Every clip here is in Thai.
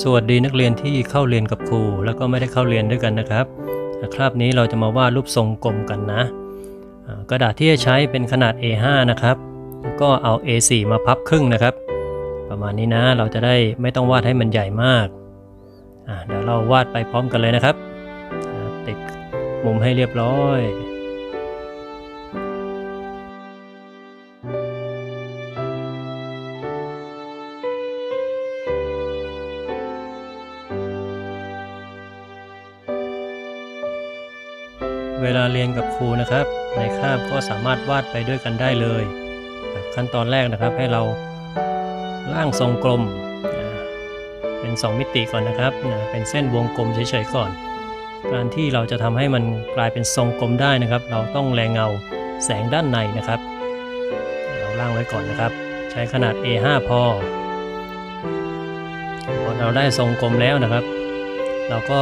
สวัสดีนักเรียนที่เข้าเรียนกับครู แล้วก็ไม่ได้เข้าเรียนด้วยกันนะครับ คราบนี้เราจะมาวาดรูปทรงกลมกันนะกระดาษที่จะใช้เป็นขนาด A5 นะครับแล้วก็เอา A4 มาพับครึ่งนะครับ ประมาณนี้นะเราจะได้ไม่ต้องวาดให้มันใหญ่มากเดี๋ยวเราวาดไปพร้อมกันเลยนะครับติดมุมให้เรียบร้อย เวลาเรียนกับครูนะครับ ในคาบก็สามารถวาดไปด้วยกันได้เลยขั้นตอนแรกนะครับให้เราร่างทรงกลมเป็น 2 มิติก่อนนะครับเป็นเส้นวงกลมเฉยๆก่อน การที่เราจะทำให้มันกลายเป็นทรงกลมได้นะครับ เราต้องแรงเงาแสงด้านในนะครับ เราร่างไว้ก่อนนะครับ ใช้ขนาด A5 พอพอเราได้ทรงกลมแล้วนะครับ เราก็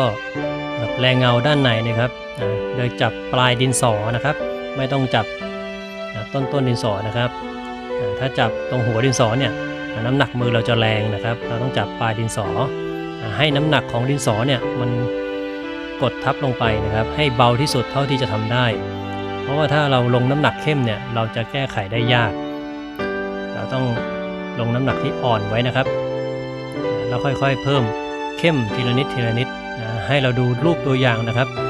แบบแรงเงาด้านในนะครับโดยจับปลายดินสอนะครับ ไม่ต้องจับต้นต้นดินสอนะครับถ้าจับตรงหัวดินสอเนี่ยน้ำหนักมือเราจะแรงนะครับ เราต้องจับปลายดินสอ ให้น้ำหนักของดินสอเนี่ยมันกดทับลงไปนะครับ ให้เบาที่สุดเท่าที่จะทำได้ เพราะว่าถ้าเราลงน้ำหนักเข้มเนี่ยเราจะแก้ไขได้ยาก เราต้องลงน้ำหนักที่อ่อนไว้นะครับ แล้วค่อยๆ เพิ่มเข้มทีละนิดทีละนิดนะ ให้เราดูรูปตัวอย่างนะครับ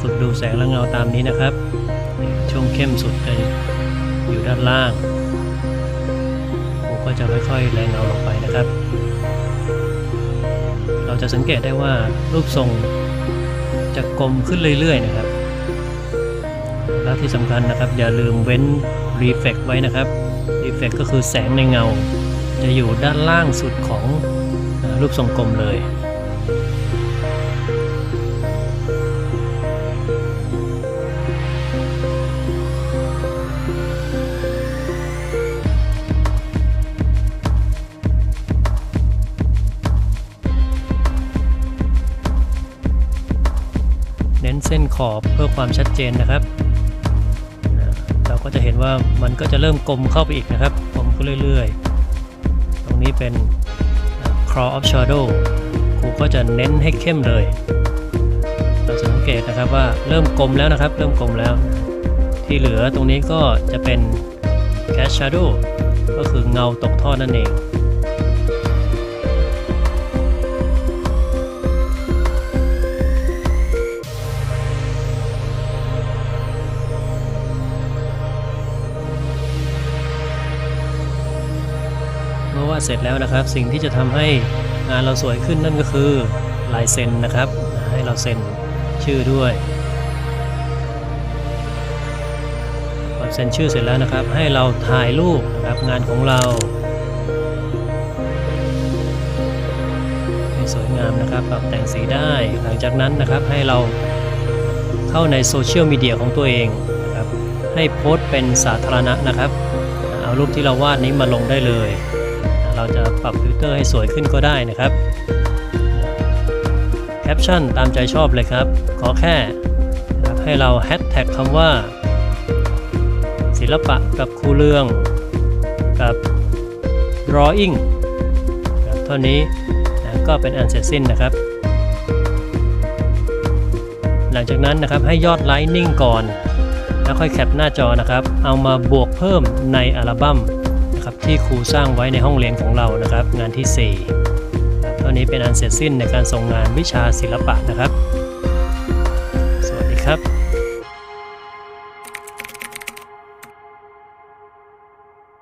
ฝึกดูแสงและเงาตามนี้นะครับ ช่วงเข้มสุดจะอยู่ด้านล่างครูก็จะค่อยๆแรงเงาลงไปนะครับ เราจะสังเกตได้ว่ารูปทรงจะกลมขึ้นเรื่อยๆนะครับ แล้วที่สำคัญนะครับ อย่าลืมเว้น reflect ไว้นะครับ reflect ก็คือแสงในเงา จะอยู่ด้านล่างสุดของรูปทรงกลมเลย เส้นขอบเพื่อความชัดเจนนะครับ เราก็จะเห็นว่ามันก็จะเริ่มกลมเข้าไปอีกนะครับกลมขึ้นเรื่อยๆ ตรงนี้เป็น crawl of shadow ครูก็จะเน้นให้เข้มเลย เราจะสังเกตนะครับว่าเริ่มกลมแล้วนะครับ เริ่มกลมแล้ว ที่เหลือตรงนี้ก็จะเป็น cast shadow ก็คือเงาตกท่อนั่นเอง วาดเสร็จแล้วนะครับ สิ่งที่จะทำให้งานเราสวยขึ้นนั่นก็คือลายเซ็นนะครับ ให้เราเซ็นชื่อด้วยพอเซ็นชื่อเสร็จแล้วนะครับ ให้เราถ่ายรูปนะครับงานของเราให้สวยงามนะครับ ปรับแต่งสีได้ หลังจากนั้นนะครับให้เราเข้าในโซเชียลมีเดียของตัวเองนะครับให้โพสต์เป็นสาธารณะนะครับ เอารูปที่เราวาดนี้มาลงได้เลย เราจะปรับฟิลเตอร์ให้สวยขึ้นก็ได้นะครับแคปชั่นตามใจชอบเลยครับ ขอแค่ให้เราแฮชแท็กคำว่า ศิลปะกับครูเรือง กับ drawing เท่านี้ก็เป็นอันเสร็จสิ้นนะครับ หลังจากนั้นนะครับให้ยอดไลค์นิ่งก่อน แล้วค่อยแคปหน้าจอนะครับ เอามาบวกเพิ่มในอัลบั้ม นะครับที่ครูสร้างไว้ในห้องเรียนของเรานะครับ งานที่4ครับเท่านี้เป็นอันเสร็จสิ้นในการส่งงานวิชาศิลปะนะครับ สวัสดีครับ